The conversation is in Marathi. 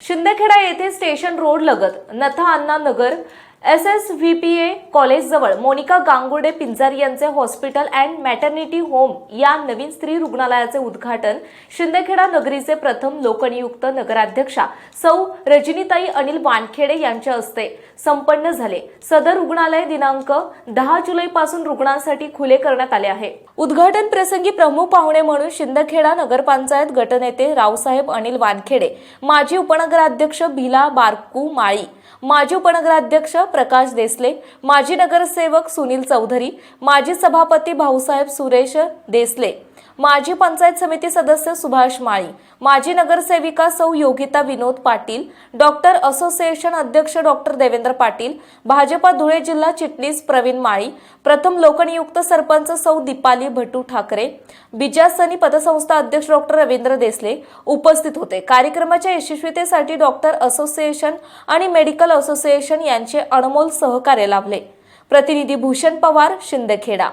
शिंदखेडा येथे स्टेशन रोड लगत नथा Anna Nagar S S V P A कॉलेजजवळ Monika Gangude Pinjari यांचे हॉस्पिटल अँड मॅटर्निटी होम या नवीन स्त्री रुग्णालयाचे उद्घाटन शिंदखेडा नगरीचे प्रथम लोकनियुक्त नगराध्यक्षा सौ रजनीताई अनिल वानखेडे यांच्या हस्ते संपन्न झाले. सदर रुग्णालय दिनांक दहा जुलैपासून रुग्णांसाठी खुले करण्यात आले आहे. उद्घाटन प्रसंगी प्रमुख पाहुणे म्हणून शिंदखेडा नगरपंचायत गटनेते रावसाहेब अनिल वानखेडे माजी उपनगराध्यक्ष भिला बारकू माळी माजी उपनगराध्यक्ष प्रकाश देसले माजी नगरसेवक सुनील चौधरी माजी सभापती भाऊसाहेब सुरेश देसले माजी पंचायत समिती सदस्य सुभाष माळी माजी नगरसेविका सौ योगिता विनोद पाटील डॉक्टर असोसिएशन अध्यक्ष डॉक्टर देवेंद्र पाटील भाजपा धुळे जिल्हा चिटणीस प्रवीण माळी प्रथम लोकनियुक्त सरपंच सौ दीपाली भटू ठाकरे बिजासनी पतसंस्था अध्यक्ष डॉक्टर रवींद्र देसले उपस्थित होते. कार्यक्रमाच्या यशस्वीतेसाठी डॉक्टर असोसिएशन आणि मेडिकल असोसिएशन यांचे अनमोल सहकार्य लाभले. प्रतिनिधी भूषण पवार शिंदखेडा.